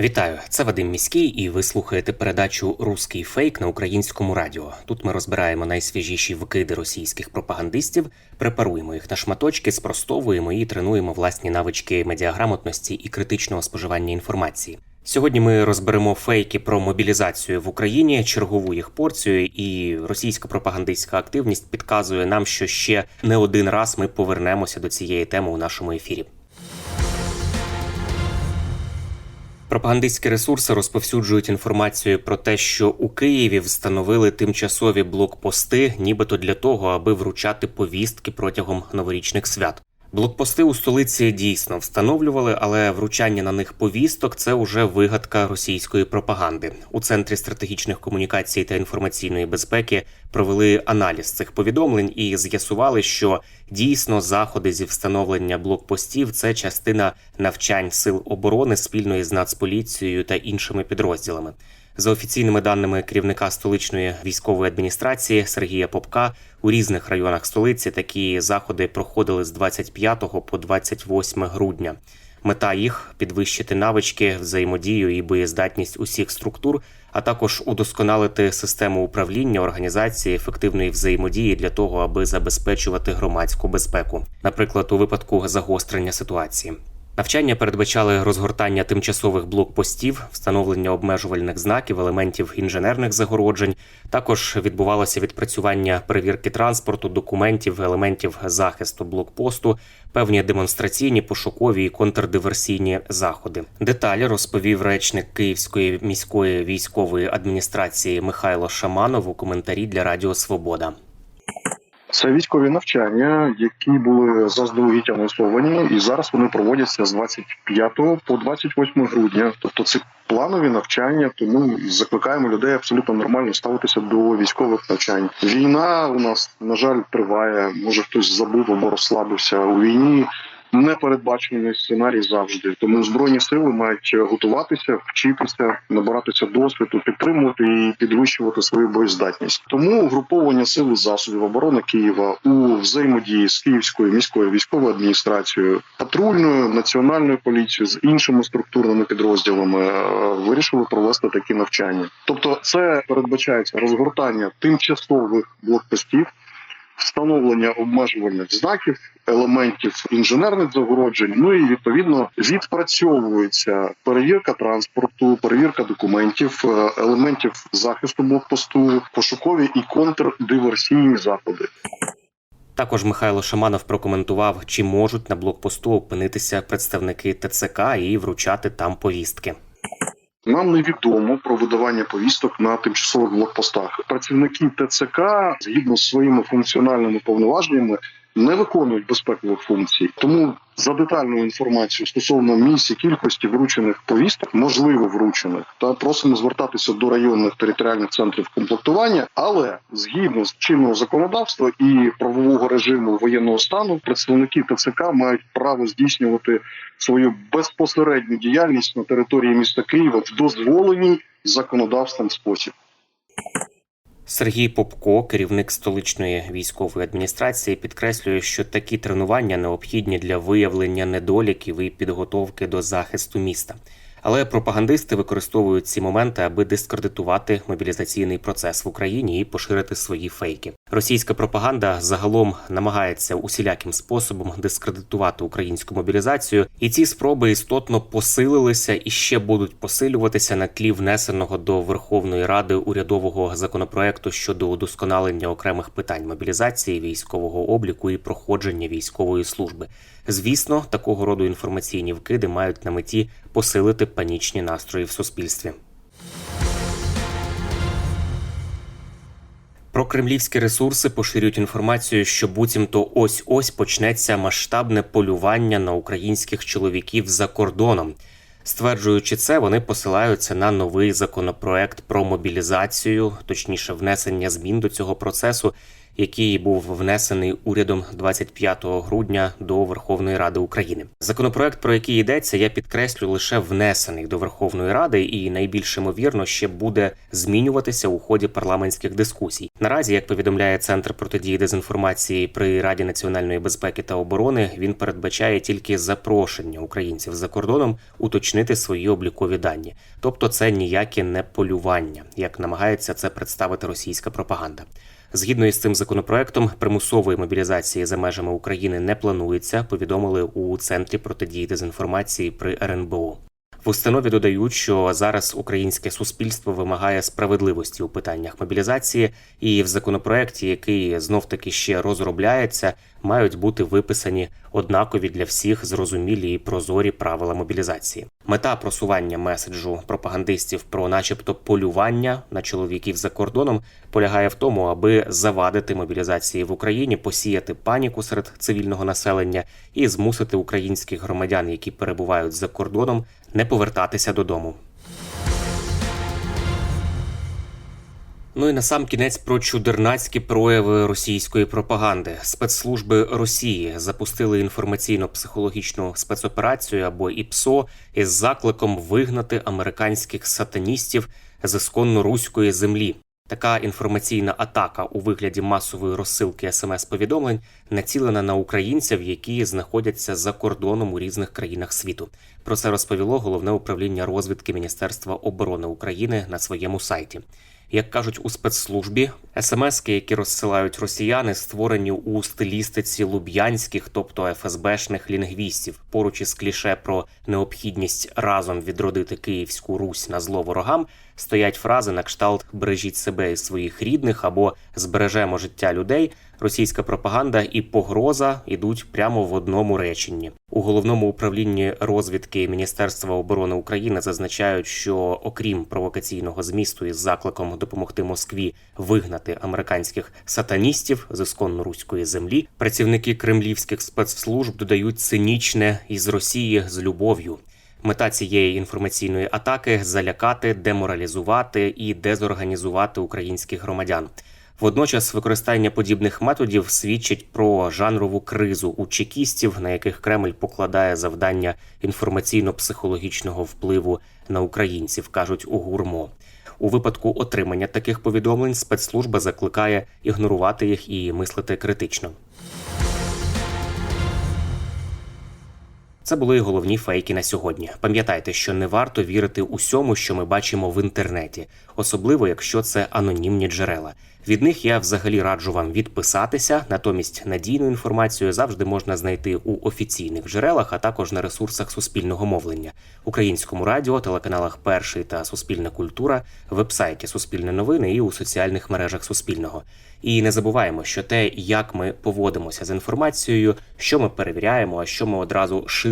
Вітаю, це Вадим Міський, і ви слухаєте передачу Руський фейк на українському радіо. Тут ми розбираємо найсвіжіші викиди російських пропагандистів, препаруємо їх на шматочки, спростовуємо і тренуємо власні навички медіаграмотності і критичного споживання інформації. Сьогодні ми розберемо фейки про мобілізацію в Україні, чергову їх порцію, і російська пропагандистська активність підказує нам, що ще не один раз ми повернемося до цієї теми у нашому ефірі. Пропагандистські ресурси розповсюджують інформацію про те, що у Києві встановили тимчасові блокпости, нібито для того, аби вручати повістки протягом новорічних свят. Блокпости у столиці дійсно встановлювали, але вручання на них повісток це уже вигадка російської пропаганди. У центрі стратегічних комунікацій та інформаційної безпеки провели аналіз цих повідомлень і з'ясували, що дійсно заходи зі встановлення блокпостів це частина навчань сил оборони спільно із Нацполіцією та іншими підрозділами. За офіційними даними керівника столичної військової адміністрації Сергія Попка, у різних районах столиці такі заходи проходили з 25 по 28 грудня. Мета їх підвищити навички, взаємодію і боєздатність усіх структур, а також удосконалити систему управління організації ефективної взаємодії для того, аби забезпечувати громадську безпеку, наприклад, у випадку загострення ситуації. Навчання передбачали розгортання тимчасових блокпостів, встановлення обмежувальних знаків, елементів інженерних загороджень. Також відбувалося відпрацювання перевірки транспорту, документів, елементів захисту блокпосту, певні демонстраційні, пошукові і контрдиверсійні заходи. Деталі розповів речник Київської міської військової адміністрації Михайло Шаманов у коментарі для Радіо Свобода. Це військові навчання, які були заздалегідь анонсовані, і зараз вони проводяться з 25 по 28 грудня. Тобто це планові навчання, тому закликаємо людей абсолютно нормально ставитися до військових навчань. Війна у нас на жаль триває. Може хтось забув або розслабився у війні. Непередбачений сценарій завжди, тому збройні сили мають готуватися, вчитися, набиратися досвіду, підтримувати і підвищувати свою боєздатність. Тому угруповання сил засобів оборони Києва у взаємодії з Київською міською військовою адміністрацією, патрульною національною поліцією з іншими структурними підрозділами е, вирішили провести такі навчання. Тобто, це передбачається розгортання тимчасових блокпостів встановлення обмежувальних знаків, елементів інженерних загороджень. Ну і відповідно відпрацьовується перевірка транспорту, перевірка документів, е, елементів захисту блокпосту, пошукові і контрдиверсійні заходи. Також Михайло Шаманов прокоментував, чи можуть на блокпосту опинитися представники ТЦК і вручати там повістки. Нам невідомо про видавання повісток на тимчасових блокпостах. Працівники ТЦК згідно з своїми функціональними повноваженнями не виконують безпекових функцій. Тому за детальною інформацією стосовно місць і кількості вручених повісток, можливо вручених, та просимо звертатися до районних територіальних центрів комплектування. Але згідно з чинного законодавства і правового режиму воєнного стану, представники ТЦК мають право здійснювати свою безпосередню діяльність на території міста Києва в дозволеній законодавством спосіб. Сергій Попко, керівник столичної військової адміністрації, підкреслює, що такі тренування необхідні для виявлення недоліків і підготовки до захисту міста. Але пропагандисти використовують ці моменти, аби дискредитувати мобілізаційний процес в Україні і поширити свої фейки. Російська пропаганда загалом намагається усіляким способом дискредитувати українську мобілізацію, і ці спроби істотно посилилися і ще будуть посилюватися на тлі внесеного до Верховної Ради урядового законопроекту щодо удосконалення окремих питань мобілізації, військового обліку і проходження військової служби. Звісно, такого роду інформаційні вкиди мають на меті посилити панічні настрої в суспільстві. Про кремлівські ресурси поширюють інформацію, що буцімто ось ось почнеться масштабне полювання на українських чоловіків за кордоном. Стверджуючи це, вони посилаються на новий законопроект про мобілізацію, точніше, внесення змін до цього процесу, який був внесений урядом 25 грудня до Верховної Ради України. Законопроект, про який йдеться, я підкреслю лише внесений до Верховної Ради, і найбільш ймовірно ще буде змінюватися у ході парламентських дискусій. Наразі, як повідомляє Центр протидії дезінформації при Раді національної безпеки та оборони, він передбачає тільки запрошення українців за кордоном уточнити свої облікові дані, тобто це ніяке не полювання, як намагається це представити російська пропаганда. Згідно із цим законопроектом, примусової мобілізації за межами України не планується. Повідомили у центрі протидії дезінформації при РНБО. В установі додають, що зараз українське суспільство вимагає справедливості у питаннях мобілізації, і в законопроекті, який знов таки ще розробляється, мають бути виписані однакові для всіх зрозумілі і прозорі правила мобілізації. Мета просування меседжу пропагандистів про, начебто, полювання на чоловіків за кордоном полягає в тому, аби завадити мобілізації в Україні, посіяти паніку серед цивільного населення і змусити українських громадян, які перебувають за кордоном, не повертатися додому. Ну і на сам кінець про чудернацькі прояви російської пропаганди. Спецслужби Росії запустили інформаційно-психологічну спецоперацію або ІПСО із закликом вигнати американських сатаністів з ісконно руської землі. Така інформаційна атака у вигляді масової розсилки смс-повідомлень націлена на українців, які знаходяться за кордоном у різних країнах світу. Про це розповіло головне управління розвідки Міністерства оборони України на своєму сайті. Як кажуть у спецслужбі, смски, які розсилають росіяни, створені у стилістиці луб'янських, тобто ФСБшних лінгвістів, поруч із кліше про необхідність разом відродити Київську Русь на зло ворогам, стоять фрази на кшталт бережіть себе і своїх рідних або збережемо життя людей. Російська пропаганда і погроза йдуть прямо в одному реченні. У головному управлінні розвідки Міністерства оборони України зазначають, що окрім провокаційного змісту із закликом допомогти Москві вигнати американських сатаністів з ісконно руської землі, працівники кремлівських спецслужб додають цинічне із Росії з любов'ю. Мета цієї інформаційної атаки залякати, деморалізувати і дезорганізувати українських громадян. Водночас використання подібних методів свідчить про жанрову кризу у чекістів, на яких Кремль покладає завдання інформаційно-психологічного впливу на українців, кажуть у гурмо. У випадку отримання таких повідомлень спецслужба закликає ігнорувати їх і мислити критично. Це були головні фейки на сьогодні. Пам'ятайте, що не варто вірити усьому, що ми бачимо в інтернеті, особливо якщо це анонімні джерела. Від них я взагалі раджу вам відписатися. Натомість надійну інформацію завжди можна знайти у офіційних джерелах, а також на ресурсах суспільного мовлення, українському радіо, телеканалах Перший та Суспільна культура, вебсайті Суспільне новини і у соціальних мережах Суспільного. І не забуваємо, що те, як ми поводимося з інформацією, що ми перевіряємо, а що ми одразу ширимо